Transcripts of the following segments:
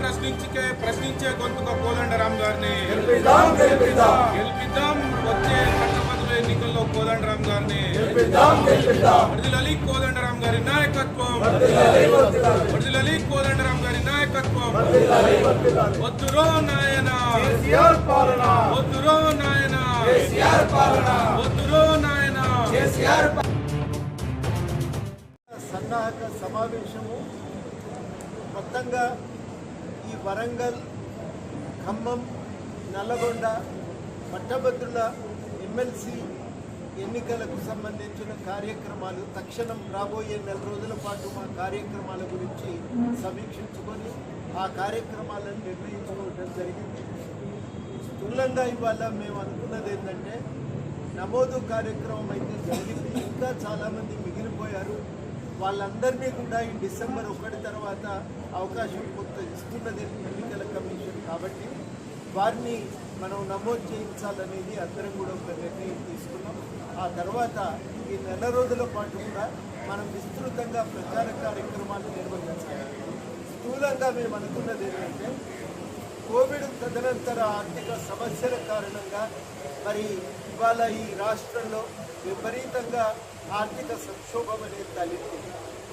ప్రశ్నించే ప్రశ్నించే గొంతుక కోదండరాం గారిని. గెలిపిద్దాం గెలిపిద్దాం. గెలిపిద్దాం వచ్చే పట్టభద్రుల ఎన్నికల్లో కోదండరాం గారిని. గెలిపిద్దాం గెలిపిద్దాం. వడిదలలి కోదండరాం గారి నాయకత్వం. వడిదలలి కోదండరాం గారి నాయకత్వం. వద్దురో నాయన. వద్దురో నాయన. వద్దురో నాయన. సన్నాహక సమావేశము మొత్తంగా ఈ వరంగల్ ఖమ్మం నల్లగొండ పట్టభద్రుల ఎమ్మెల్సీ ఎన్నికలకు సంబంధించిన కార్యక్రమాలు తక్షణం రాబోయే నెల రోజుల పాటు మా కార్యక్రమాల గురించి సమీక్షించుకొని ఆ కార్యక్రమాలను నిర్ణయించుకోవడం జరిగింది. స్థూలంగా ఇవాళ మేము అనుకున్నది ఏంటంటే నమోదు కార్యక్రమం అయితే జరిగింది. ఇంకా చాలామంది మిగిలిపోయారు. వాళ్ళందరినీ కూడా ఈ డిసెంబర్ ఒకటి తర్వాత అవకాశం కొంత ఇస్తున్నది ఎన్నికల కమిషన్ కాబట్టి వారిని మనం నమోదు చేయించాలనేది అందరం కూడా ఒక నిర్ణయం తీసుకున్నాం. ఆ తర్వాత ఈ నెల రోజుల పాటు కూడా మనం విస్తృతంగా ప్రచార కార్యక్రమాలు నిర్వహించాలి. స్థూలంగా మేము అనుకున్నది ఏంటంటే కోవిడ్ తదనంతర ఆర్థిక సమస్యల కారణంగా మరి ఇవాళ ఈ రాష్ట్రంలో విపరీతంగా ఆర్థిక సంక్షోభం అనేది తలెత్తింది.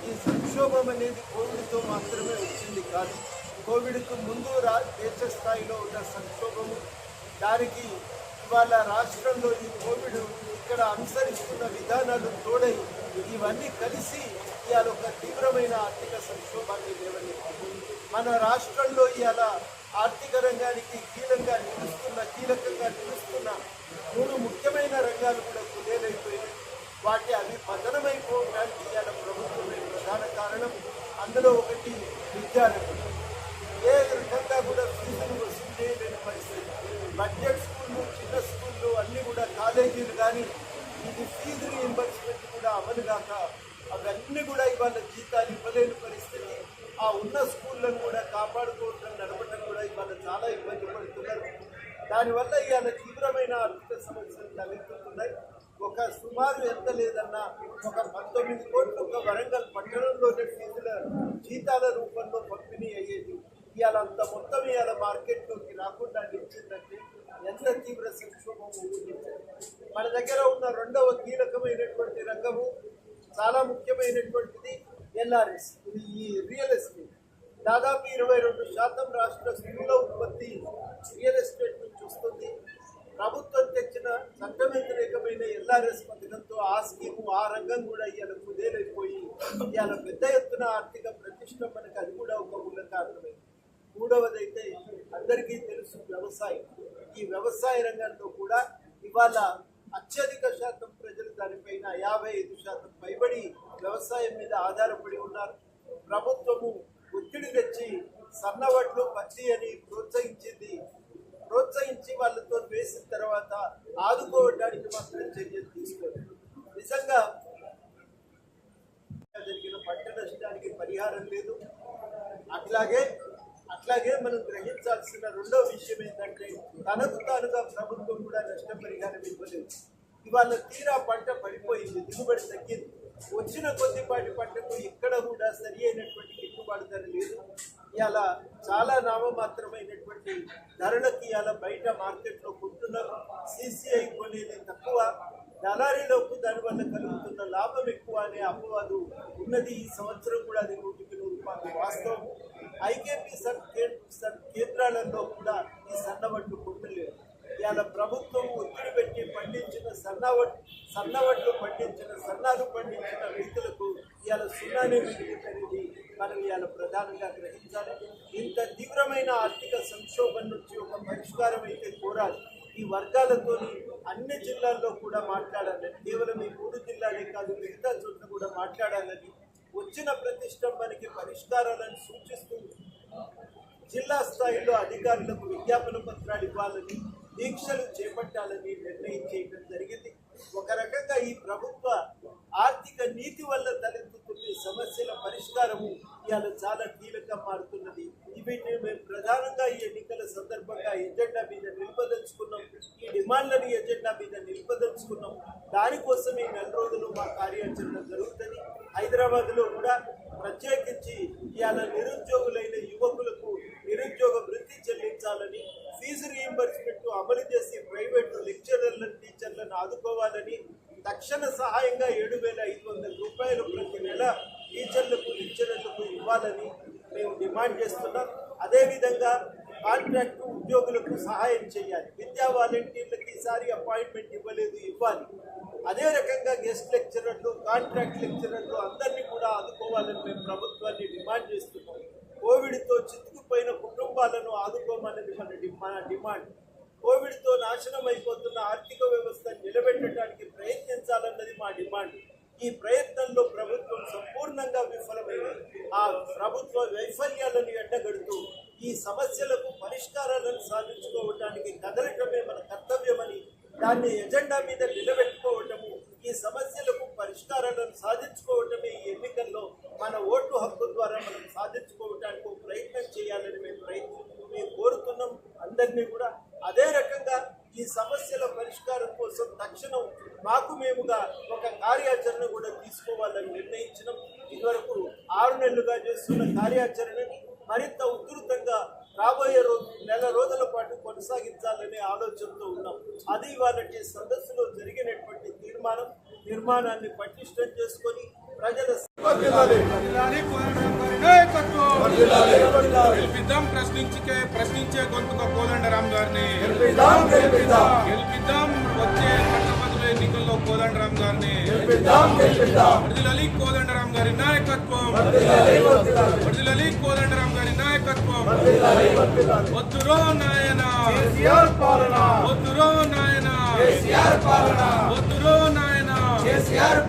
ఈ సంక్షోభం అనేది కోవిడ్తో మాత్రమే వచ్చింది కాదు కోవిడ్కు ముందు రా దేశ స్థాయిలో ఉన్న సంక్షోభము దానికి ఇవాళ రాష్ట్రంలో ఈ కోవిడ్ ఇక్కడ అనుసరిస్తున్న విధానాలు తోడై ఇవన్నీ కలిసి ఇవాళ ఒక తీవ్రమైన ఆర్థిక సంక్షోభాన్ని లేవనెత్తింది. మన రాష్ట్రంలో ఇవాళ ఆర్థిక రంగానికి కీలకంగా నిలుస్తున్న కీలకంగా నిలుస్తున్న మూడు ముఖ్యమైన రంగాలు కూడా వాటి అవి పతనమైపోవడానికి ఇవాళ ప్రభుత్వమే ప్రధాన కారణం. అందులో ఒకటి విద్యారంగం. ఏ రకంగా కూడా ఫీజులు వసూలు చేయలేని పరిస్థితి. బడ్జెట్ స్కూళ్ళు చిన్న స్కూళ్ళు అన్నీ కూడా కాలేజీలు కానీ ఇది ఫీజు రీఎంబర్స్మెంట్ కూడా అమలు కాక అవన్నీ కూడా ఇవాళ జీతాలు ఇవ్వలేని పరిస్థితి. ఆ ఉన్న స్కూళ్ళను కూడా కాపాడుకోవడం నడపడం కూడా ఇవాళ చాలా ఇబ్బంది పడుతున్నారు. దానివల్ల ఇవాళ తీవ్రమైన ఆర్థిక సమస్యలు తలెత్తుతున్నాయి. ఒక సుమారు ఎంత లేదన్నా ఒక పంతొమ్మిది కోట్లు ఒక వరంగల్ పట్టణంలోనే ఫీజుల జీతాల రూపంలో పంపిణీ అయ్యేది. ఇవాళ అంత మొత్తం ఇవాళ మార్కెట్లోకి రాకుండా నిలిచిందంటే ఎంత తీవ్ర సంక్షోభం మన దగ్గర ఉన్న రెండవ కీలకమైనటువంటి రంగము చాలా ముఖ్యమైనటువంటిది ఎల్ఆర్ఎస్. ఇది ఈ రియల్ ఎస్టేట్. దాదాపు ఇరవై రెండు శాతం రాష్ట్ర స్థూల ఉత్పత్తి రియల్ ఎస్టేట్ నుంచి వస్తుంది. ప్రభుత్వం తెచ్చిన చట్ట వ్యతిరేకమైన ఎల్ఆర్ఎస్ పథకంతో ఆ స్కీము ఆ రంగం కూడా ఇవాళ కుదేలైపోయి ఇవాళ పెద్ద ఎత్తున ఆర్థిక ప్రతిష్ట మనకు అది కూడా ఒక మూల కారణమైంది మూడవదైతే అందరికీ తెలుసు వ్యవసాయం. ఈ వ్యవసాయ రంగంలో కూడా ఇవాళ అత్యధిక శాతం ప్రజలు దానిపైన యాభై ఐదు శాతం పైబడి వ్యవసాయం మీద ఆధారపడి ఉన్నారు. ప్రభుత్వము ఒత్తిడి తెచ్చి సన్నవడ్లు పచ్చి అని ప్రోత్సహించింది ప్రోత్సహించి వాళ్ళతో వేసిన తర్వాత ఆదుకోవడానికి మాత్రం చర్యలు తీసుకోలేదు. నిజంగా జరిగిన పంట నష్టానికి పరిహారం లేదు. అట్లాగే అట్లాగే మనం గ్రహించాల్సిన రెండో విషయం ఏంటంటే తనకు తానుగా ప్రభుత్వం కూడా నష్టపరిహారం ఇవ్వలేదు. ఇవాళ తీరా పంట పడిపోయింది దిగుబడి తగ్గింది. వచ్చిన కొద్దిపాటి పంటకు ఎక్కడ కూడా సరి అయినటువంటి గిట్టుబాటు ధర లేదు. ఇవాళ చాలా నామమాత్రమైనటువంటి ధరలకి ఇవాళ బయట మార్కెట్లో కొంటున్నారు. సీసీఐ కొనేది తక్కువ. దళారీలోపు దానివల్ల కలుగుతున్న లాభం ఎక్కువ అనే అపవాదు ఉన్నది. ఈ సంవత్సరం కూడా అది నూటికి నూరు రూపాయలు వాస్తవం. ఐకేపీ సర్ సర్ కేంద్రాలలో కూడా ఈ సన్నవడ్లు కొట్టలేదు. ఇవాళ ప్రభుత్వం ఒత్తిడి పెట్టి పండించిన సన్నవడ్ సన్నవడ్లు పండించిన సన్నాలు పండించిన రైతులకు ఇవాళ సున్నానే మిగిలిందనేది మనం ఇవాళ ప్రధానంగా గ్రహించాలి. ఇంత తీవ్రమైన ఆర్థిక సంక్షోభం నుంచి ఒక పరిష్కారం అయితే కోరాలి ఈ వర్గాలతో అన్ని జిల్లాల్లో కూడా మాట్లాడాలని కేవలం ఈ మూడు జిల్లాలే కాదు మిగతా చోట్ల కూడా మాట్లాడాలని వచ్చిన ప్రతిష్టంభానికి పరిష్కారాలను సూచిస్తూ జిల్లా స్థాయిలో అధికారులకు విజ్ఞాపన పత్రాలు ఇవ్వాలని దీక్షలు చేపట్టాలని నిర్ణయం చేయడం జరిగింది. ఒక రకంగా ఈ ప్రభుత్వ ఆర్థిక నీతి వల్ల తలెత్తు సమస్యల పరిష్కారము ఇవాళ చాలా కీలకంగా మారుతున్నది. ఇవన్నీ మేము ప్రధానంగా ఈ ఎన్నికల సందర్భంగా ఎజెండా మీద నిలుపదలుచుకున్నాం. ఈ డిమాండ్లను ఎజెండా మీద నిలుపదలుచుకున్నాం. దానికోసం ఈ నెల రోజులు మా కార్యాచరణ జరుగుతుంది. హైదరాబాద్లో కూడా ప్రత్యేకించి ఇవాళ నిరుద్యోగులైన యువకులకు నిరుద్యోగ వృత్తి చెల్లించాలని ఫీజు రీఎంబర్స్మెంట్ అమలు చేసి ప్రైవేటు లెక్చరర్లను టీచర్లను ఆదుకోవాలని తక్షణ సహాయంగా ఏడు వేల ఐదు వందల రూపాయలు ప్రతి నెల టీచర్లకు లెక్చరర్లకు ఇవ్వాలని మేము డిమాండ్ చేస్తున్నాం. అదేవిధంగా కాంట్రాక్ట్ ఉద్యోగులకు సహాయం చేయాలి. విద్యా వాలంటీర్లకి ఈసారి అపాయింట్మెంట్ ఇవ్వలేదు ఇవ్వాలి. అదే రకంగా గెస్ట్ లెక్చరర్లు కాంట్రాక్ట్ లెక్చరర్లు అందరినీ కూడా ఆదుకోవాలని మేము ప్రభుత్వాన్ని డిమాండ్ చేస్తున్నాం. కోవిడ్తో చితికిపోయిన కుటుంబాలను ఆదుకోమన్నది మన డిమాండ్. కోవిడ్తో నాశనం అయిపోతున్న ఆర్థిక వ్యవస్థ నిలబెట్టడానికి అన్నది మా డిమాండ్. ఈ ప్రయత్నంలో ప్రభుత్వం సంపూర్ణంగా విఫలమైంది. ఆ ప్రభుత్వ వైఫల్యాలను ఎండగడుతూ ఈ సమస్యలకు పరిష్కారాలను సాధించుకోవడానికి కదలటమే మన కర్తవ్యమని దాన్ని ఎజెండా మీద నిలబెట్టుకోవటము ఈ సమస్యలకు పరిష్కారాలను సాధించుకోవటమే ఈ ఎన్నికల్లో మన ఓటు హక్కు ద్వారా మనం సాధించుకోవటానికి ప్రయత్నం చేయాలని మేము ప్రయత్నం మేము కోరుతున్నాం. అందరినీ కూడా అదే రకంగా ఈ సమస్యల పరిష్కారం కోసం తక్షణం మాకు మేముగా ఒక కార్యాచరణ కూడా తీసుకోవాలని నిర్ణయించినాం. ఇదివరకు ఆరు నెలలుగా చేస్తున్న కార్యాచరణని మరింత ఉధృతంగా రాబోయే రోజు నెల రోజుల పాటు కొనసాగించాలనే ఆలోచనతో ఉన్నాం. అది వాళ్ళ సదస్సులో జరిగినటువంటి తీర్మానం నిర్మాణాన్ని పటిష్టం చేసుకొని ప్రజల. గెలిపిద్దాం ప్రశ్నించే ప్రశ్నించే గొంతుక కోదండరాం గారిని. గెలిపిద్దాం, వచ్చే ఎన్నికల్లో కోదండరాం గారిని గెలిపిద్దాం, గెలిపిద్దాం. వర్ధిల్లాలి కోదండరాం గారి నాయకత్వం వర్ధిల్లాలి, వర్ధిల్లాలి. వర్ధిల్లాలి కోదండరాం గారి నాయకత్వం వర్ధిల్లాలి, వర్ధిల్లాలి. వద్దురో నాయన కేసీఆర్ పాలన వద్దురో నాయన కేసీఆర్ పాలన వద్దురో నాయన కేసీఆర్